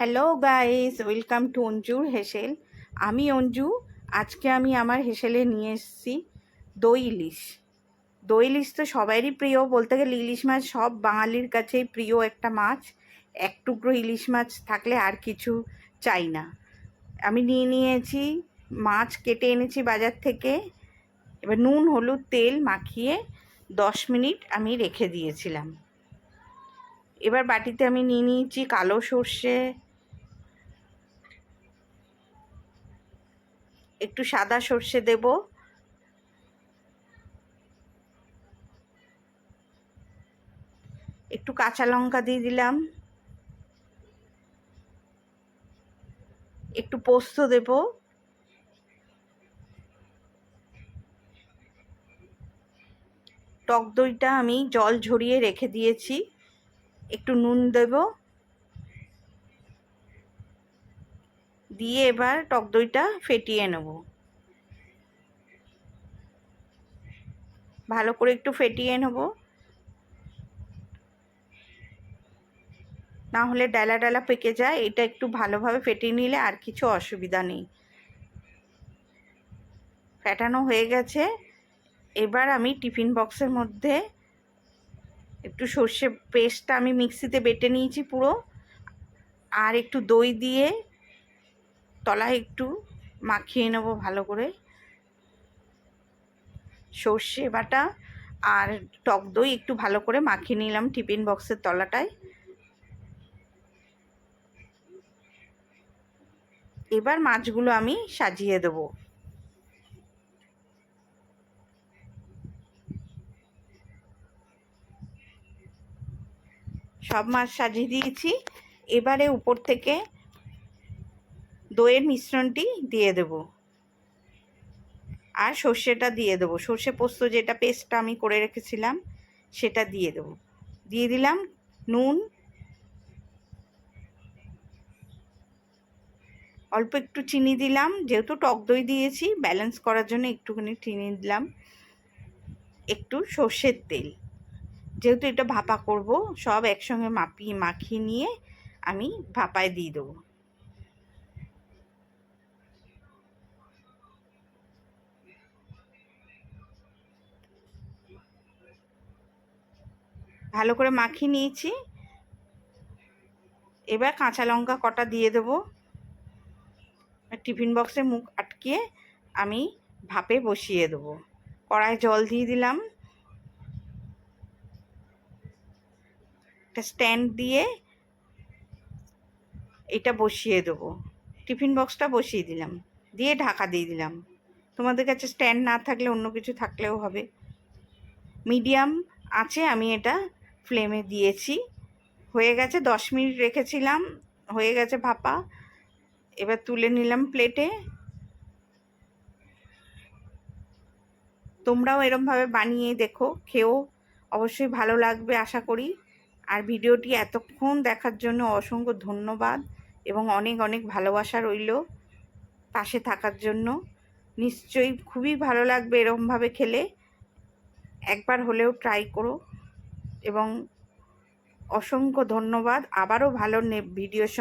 Hello guys welcome to অঞ্জুর হেসেল আমি অঞ্জু। আজকে আমি আমার হেসেলে নিয়ে এসেছি দই ইলিশ। দই ইলিশ তো সবারই প্রিয়। বলতে গেলে ইলিশ মাছ সব বাঙালির কাছেই প্রিয় একটা মাছ। এক টুকরো ইলিশ মাছ থাকলে আর কিছু চাই না। আমি নিয়ে নিয়েছি মাছ কেটে এনেছি বাজার থেকে। এবার নুন, হলুদ, তেল মাখিয়ে দশ মিনিট আমি রেখে দিয়েছিলাম। এবার বাটিতে আমি নিয়ে নিয়েছি কালো সর্ষে একটু সাদা সর্ষে দেব। একটু কাঁচা লঙ্কা দিয়ে দিলাম। একটু পোস্ত দেব। টক দইটা আমি জল ঝরিয়ে রেখে দিয়েছি। একটু নুন দেব। দিয়ে এবার টক দইটা ফেটিয়ে নেব। ভালো করে একটু ফেটিয়ে নেব। না হলে ডালা ডালা পেকে যায়, এটা একটু ভালোভাবে ফেটিয়ে নিলে আর কিছু অসুবিধা নেই। ফেটানো হয়ে গেছে। এবার আমি টিফিন বক্সের মধ্যে একটু সর্ষে পেস্টটা আমি মিক্সিতে বেটে নিয়েছি পুরো। আর একটু দই দিয়ে তলায় একটু মাখিয়ে নেব ভালো করে। সর্ষে বাটা আর টক দই একটু ভালো করে মাখিয়ে নিলাম টিফিন বক্সের তলাটায়। এবার মাছগুলো আমি সাজিয়ে দেবো। সব মাছ সাজিয়ে দিয়েছি। এবারে উপর থেকে দইয়ের মিশ্রণটি দিয়ে দেব। আর সর্ষেটা দিয়ে দেবো। সর্ষে পোস্ত যেটা পেস্টটা আমি করে রেখেছিলাম, সেটা দিয়ে দেবো। দিয়ে দিলাম নুন। অল্প একটু চিনি দিলাম। যেহেতু টক দই দিয়েছি ব্যালেন্স করার জন্য একটুখানি চিনি দিলাম। একটু সর্ষের তেল। যেহেতু এটা ভাপা করব, সব একসঙ্গে মাপিয়ে মাখিয়ে নিয়ে আমি ভাপায় দিয়ে দেবো। ভালো করে মাখিয়ে নিয়েছি। এবার কাঁচা লঙ্কা কটা দিয়ে দেবো। টিফিন বক্সে মুখ আটকিয়ে আমি ভাপে বসিয়ে দেবো। কড়াই জল দিয়ে দিলাম। একটা স্ট্যান্ড দিয়ে এটা বসিয়ে দেবো। টিফিন বক্সটা বসিয়ে দিলাম। দিয়ে ঢাকা দিয়ে দিলাম। তোমাদের কাছে স্ট্যান্ড না থাকলে অন্য কিছু থাকলেও হবে। মিডিয়াম আছে, আমি এটা ফ্লেমে দিয়েছি। হয়ে গেছে, দশ মিনিট রেখেছিলাম, হয়ে গেছে ভাপা। এবার তুলে নিলাম প্লেটে তোমরাও এরমভাবে বানিয়ে দেখো খেয়েও অবশ্যই ভালো লাগবে, আশা করি। আর ভিডিওটি এতক্ষণ দেখার জন্য অসংখ্য ধন্যবাদ এবং অনেক অনেক ভালোবাসা রইল পাশে থাকার জন্য। নিশ্চয়ই খুবই ভালো লাগবে এরমভাবে খেলে। একবার হলেও ট্রাই করো। এবং অসংখ্য ধন্যবাদ। আবারও ভালো ভিডিওর সঙ্গে